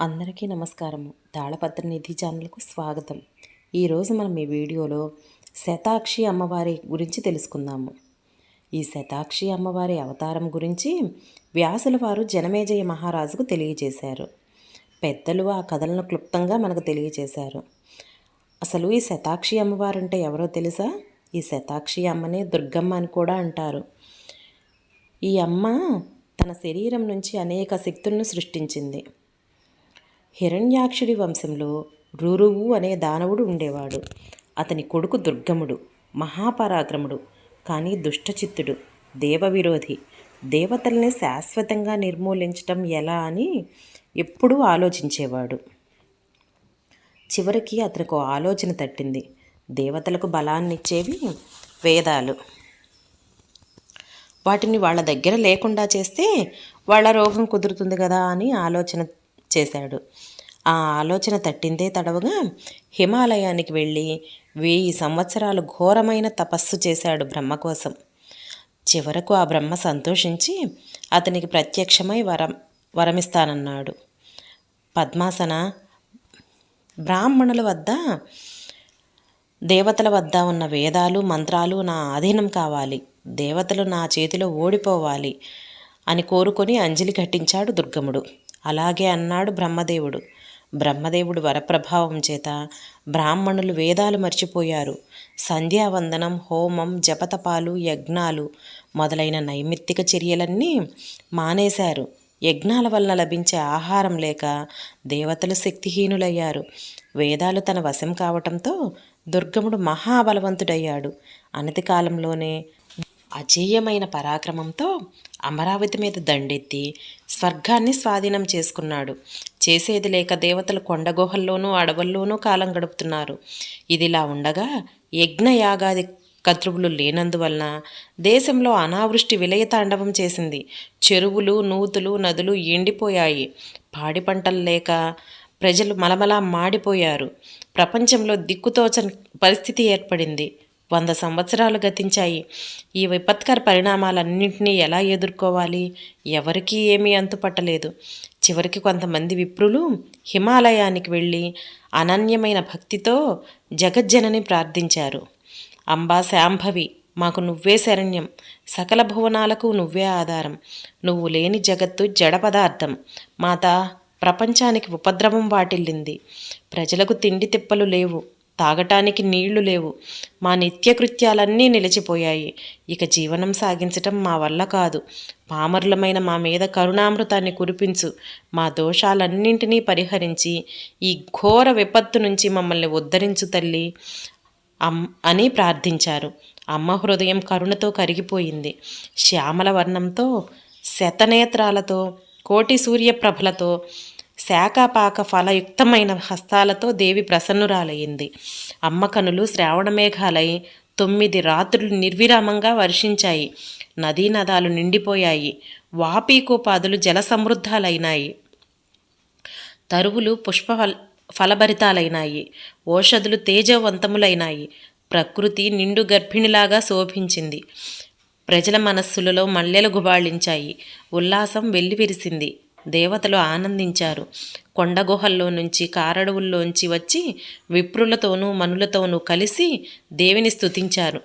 అందరికీ నమస్కారము. తాళపత్ర నిధి ఛానల్కు స్వాగతం. ఈరోజు మనం ఈ వీడియోలో శతాక్షి అమ్మవారి గురించి తెలుసుకుందాము. ఈ శతాక్షి అమ్మవారి అవతారం గురించి వ్యాసుల వారు జనమేజయ మహారాజుకు తెలియజేశారు. పెద్దలు ఆ కథలను క్లుప్తంగా మనకు తెలియజేశారు. అసలు ఈ శతాక్షి అమ్మవారు అంటే ఎవరో తెలుసా? ఈ శతాక్షి అమ్మనే దుర్గమ్మ అని కూడా అంటారు. ఈ అమ్మ తన శరీరం నుంచి అనేక శక్తులను సృష్టించింది. హిరణ్యాక్షుడి వంశంలో రురువు అనే దానవుడు ఉండేవాడు. అతని కొడుకు దుర్గముడు మహాపరాక్రముడు కానీ దుష్టచిత్తుడు దేవవిరోధి. దేవతల్ని శాశ్వతంగా నిర్మూలించటం ఎలా అని ఎప్పుడూ ఆలోచించేవాడు. చివరికి అతనికి ఆలోచన తట్టింది. దేవతలకు బలాన్నిచ్చేవి వేదాలు. వాటిని వాళ్ళ దగ్గర లేకుండా చేస్తే వాళ్ళ రోగం కుదురుతుంది కదా అని ఆలోచన చేశాడు. ఆ ఆలోచన తట్టిందే తడవగా హిమాలయానికి వెళ్ళి వెయ్యి సంవత్సరాలు ఘోరమైన తపస్సు చేశాడు బ్రహ్మ కోసం చివరకు ఆ బ్రహ్మ సంతోషించి అతనికి ప్రత్యక్షమై వరం వరమిస్తానన్నాడు. పద్మాసన బ్రాహ్మణుల వద్ద దేవతల వద్ద ఉన్న వేదాలు మంత్రాలు నా ఆధీనం కావాలి. దేవతలు నా చేతిలో ఓడిపోవాలి అని కోరుకొని అంజలి ఘటించాడు దుర్గముడు. అలాగే అన్నాడు బ్రహ్మదేవుడు. బ్రహ్మదేవుడు వరప్రభావం చేత బ్రాహ్మణులు వేదాలు మర్చిపోయారు. సంధ్యావందనం హోమం జపతపాలు యజ్ఞాలు మొదలైన నైమిత్తిక చర్యలన్నీ మానేశారు. యజ్ఞాల వలన లభించే ఆహారం లేక దేవతలు శక్తిహీనులయ్యారు. వేదాలు తన వశం కావటంతో దుర్గముడు మహాబలవంతుడయ్యాడు. అనతి కాలంలోనే అజేయమైన పరాక్రమంతో అమరావతి మీద దండెత్తి స్వర్గాన్ని స్వాధీనం చేసుకున్నాడు. చేసేది లేక దేవతలు కొండగుహల్లోనూ అడవుల్లోనూ కాలం గడుపుతున్నారు. ఇదిలా ఉండగా యజ్ఞయాగాది కతృవులు లేనందువలన దేశంలో అనావృష్టి విలయతాండవం చేసింది. చెరువులు నూతులు నదులు ఎండిపోయాయి. పాడి పంటలు లేక ప్రజలు మలమలా మాడిపోయారు. ప్రపంచంలో దిక్కుతోచని పరిస్థితి ఏర్పడింది. వంద సంవత్సరాలు గతించాయి. ఈ విపత్కర పరిణామాలన్నింటినీ ఎలా ఎదుర్కోవాలి? ఎవరికీ ఏమీ అంతుపట్టలేదు. చివరికి కొంతమంది విప్రులు హిమాలయానికి వెళ్ళి అనన్యమైన భక్తితో జగజ్జనని ప్రార్థించారు. అంబా శాంభవి మాకు నువ్వే శరణ్యం. సకల భువనాలకు నువ్వే ఆధారం. నువ్వు లేని జగత్తు జడ పదార్థం. మాత ప్రపంచానికి ఉపద్రవం వాటిల్లింది. ప్రజలకు తిండి తిప్పలు లేవు. తాగటానికి నీళ్ళు లేవు. మా నిత్యకృత్యాలన్నీ నిలిచిపోయాయి. ఇక జీవనం సాగించటం మా వల్ల కాదు. పామరులమైన మా మీద కరుణామృతాన్ని కురిపించు. మా దోషాలన్నింటినీ పరిహరించి ఈ ఘోర విపత్తు నుంచి మమ్మల్ని ఉద్ధరించు తల్లి అమ్ అని ప్రార్థించారు. అమ్మ హృదయం కరుణతో కరిగిపోయింది. శ్యామల వర్ణంతో శతనేత్రాలతో కోటి సూర్యప్రభలతో శాఖాపాక ఫలయుక్తమైన హస్తాలతో దేవి ప్రసన్నురాలయ్యింది. అమ్మ కనులు శ్రావణమేఘాలై తొమ్మిది రాత్రులు నిర్విరామంగా వర్షించాయి. నదీ నదాలు నిండిపోయాయి. వాపీకోపాదులు జల సమృద్ధాలైనాయి తరువులు పుష్ప ఫలభరితాలైనాయి. ఓషధులు తేజవంతములైనాయి. ప్రకృతి నిండు గర్భిణిలాగా శోభించింది. ప్రజల మనస్సులలో మల్లెలు గుబాళించాయి. ఉల్లాసం వెల్లివిరిసింది. దేవతలు ఆనందించారు. కొండగుహల్లో నుంచి కారడవుల్లోంచి వచ్చి విప్రులతోనూ మనులతోనూ కలిసి దేవిని స్తుతించారు.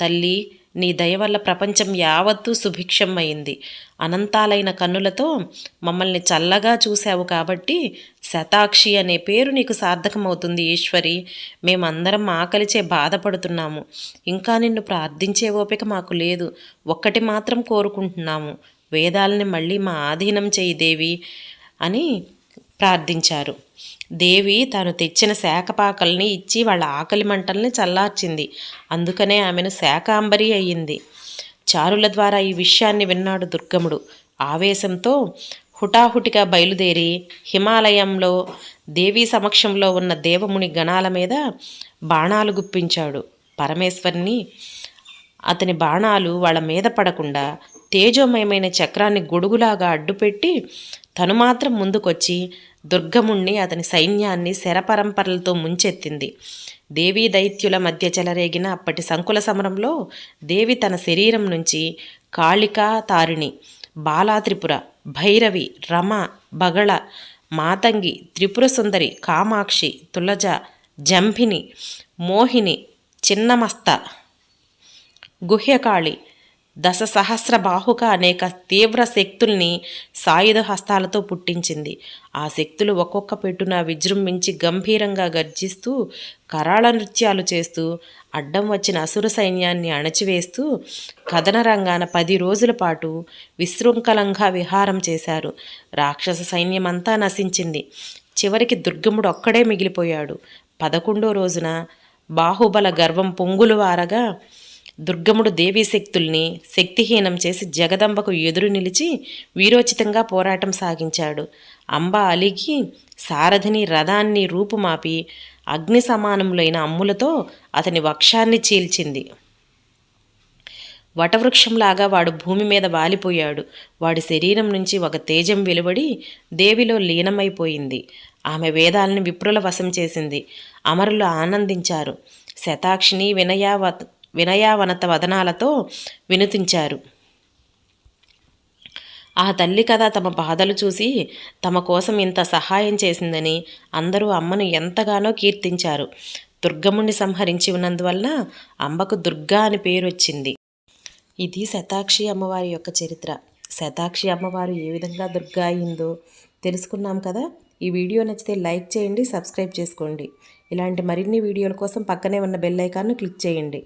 తల్లి నీ దయ వల్ల ప్రపంచం యావత్తూ సుభిక్షం అయింది అనంతాలైన కన్నులతో మమ్మల్ని చల్లగా చూశావు కాబట్టి శతాక్షి అనే పేరు నీకు సార్థకమవుతుంది ఈశ్వరి. మేమందరం ఆకలిచే బాధపడుతున్నాము. ఇంకా నిన్ను ప్రార్థించే ఓపిక మాకు లేదు. ఒక్కటి మాత్రం కోరుకుంటున్నాము. వేదాలని మళ్ళీ మా ఆధీనం చేయి దేవి అని ప్రార్థించారు. దేవి తాను తెచ్చిన శాఖపాకల్ని ఇచ్చి వాళ్ళ ఆకలి మంటల్ని చల్లార్చింది. అందుకనే ఆమెను శాకాంబరి అయ్యింది. చారుల ద్వారా ఈ విషయాన్ని విన్నాడు దుర్గముడు. ఆవేశంతో హుటాహుటిగా బయలుదేరి హిమాలయంలో దేవీ సమక్షంలో ఉన్న దేవముని గణాల మీద బాణాలు గుప్పించాడు. పరమేశ్వరిని అతని బాణాలు వాళ్ళ మీద పడకుండా తేజోమయమైన చక్రాన్ని గొడుగులాగా అడ్డుపెట్టి తను మాత్రం ముందుకొచ్చి దుర్గముణ్ణి అతని సైన్యాన్ని శరపరంపరలతో ముంచెత్తింది. దేవీ దైత్యుల మధ్య చెలరేగిన అప్పటి సంకుల సమరంలో దేవి తన శరీరం నుంచి కాళికా తారిణి బాలాత్రిపుర భైరవి రమ బగళ మాతంగి త్రిపుర సుందరి కామాక్షి తులజ జంభిని మోహిని చిన్నమస్త గుహ్యకాళి దశ సహస్ర బాహుక అనేక తీవ్ర శక్తుల్ని సాయుధ హస్తాలతో పుట్టించింది. ఆ శక్తులు ఒక్కొక్క పెట్టున విజృంభించి గంభీరంగా గర్జిస్తూ కరాళ నృత్యాలు చేస్తూ అడ్డం వచ్చిన అసుర సైన్యాన్ని అణచివేస్తూ కథన రంగాన పది రోజుల పాటు విశృంఖలంగా విహారం చేశారు. రాక్షస సైన్యమంతా నశించింది. చివరికి దుర్గముడు ఒక్కడే మిగిలిపోయాడు. పదకొండో రోజున బాహుబల గర్వం పొంగులు వారగా దుర్గముడు దేవీశక్తుల్ని శక్తిహీనం చేసి జగదంబకు ఎదురు నిలిచి వీరోచితంగా పోరాటం సాగించాడు. అంబ అలిగి సారథిని రథాన్ని రూపుమాపి అగ్ని సమానములైన అమ్ములతో అతని వక్షాన్ని చీల్చింది. వటవృక్షంలాగా వాడు భూమి మీద వాలిపోయాడు. వాడి శరీరం నుంచి ఒక తేజం వెలువడి దేవిలో లీనమైపోయింది. ఆమె వేదాలను విప్రుల వశం చేసింది. అమరులు ఆనందించారు. శతాక్షిని వినయావ వినయావనత వదనాలతో వినుతించారు. ఆ తల్లి కథ తమ బాధలు చూసి తమ కోసం ఇంత సహాయం చేసిందని అందరూ అమ్మను ఎంతగానో కీర్తించారు. దుర్గముణ్ణి సంహరించి ఉన్నందువల్ల అంబకు దుర్గా అని పేరు వచ్చింది. ఇది శతాక్షి అమ్మవారి యొక్క చరిత్ర. శతాక్షి అమ్మవారు ఏ విధంగా దుర్గా అయిందో తెలుసుకున్నాం కదా? ఈ వీడియో నచ్చితే లైక్ చేయండి సబ్స్క్రైబ్ చేసుకోండి. ఇలాంటి మరిన్ని వీడియోల కోసం పక్కనే ఉన్న బెల్ ఐకాన్ను క్లిక్ చేయండి.